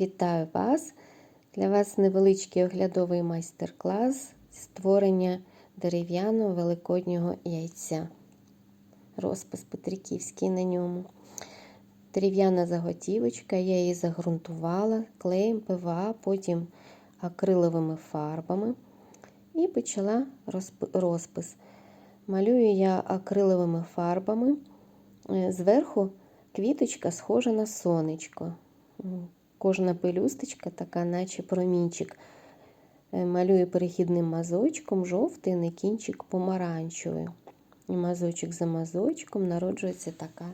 Вітаю вас! Для вас невеличкий оглядовий майстер-клас створення дерев'яного великоднього яйця. Розпис Петриківський на ньому. Дерев'яна заготівочка, я її загрунтувала клеєм ПВА, потім акриловими фарбами і почала розпис. Малюю я акриловими фарбами. Е, Зверху квіточка схожа на сонечко. Кожна пелюсточка така, наче промінчик. Е, Малюю перехідним мазочком, жовтий на кінчик помаранчевий. І мазочок за мазочком народжується така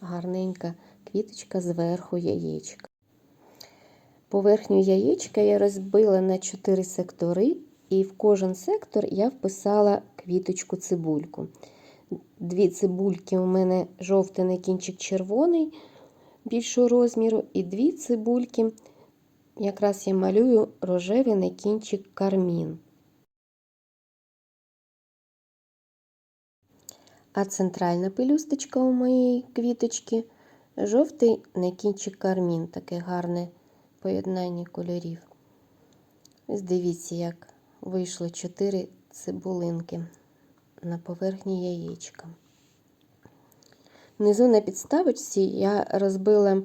гарненька квіточка зверху яєчка. Поверхню яєчка я розбила на 4 сектори, і в кожен сектор я вписала квіточку цибульку. Дві цибульки у мене жовтий на кінчик червоний більшого розміру, і дві цибульки, якраз я малюю рожевий на кінчик кармін. А центральна пелюсточка у моєї квіточки жовтий на кінчик кармін, таке гарне поєднання кольорів. Ось дивіться, як вийшло 4 цибулинки на поверхні яєчка. Внизу на підставочці я розбила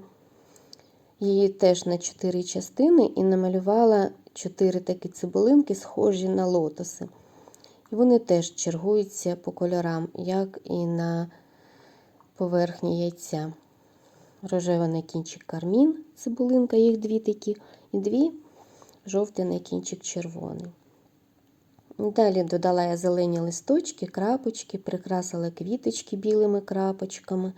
її теж на 4 частини і намалювала 4 такі цибулинки, схожі на лотоси. І вони теж чергуються по кольорам, як і на поверхні яйця. Рожева на кінчик кармін, цибулинка, їх дві такі, і дві жовтий на кінчик червоний. Далі додала я зелені листочки, крапочки, прикрасила квіточки білими крапочками,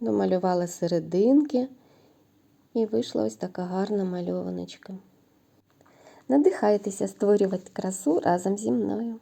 домалювала серединки і вийшла ось така гарна мальованочка. Надихайтеся створювати красу разом зі мною.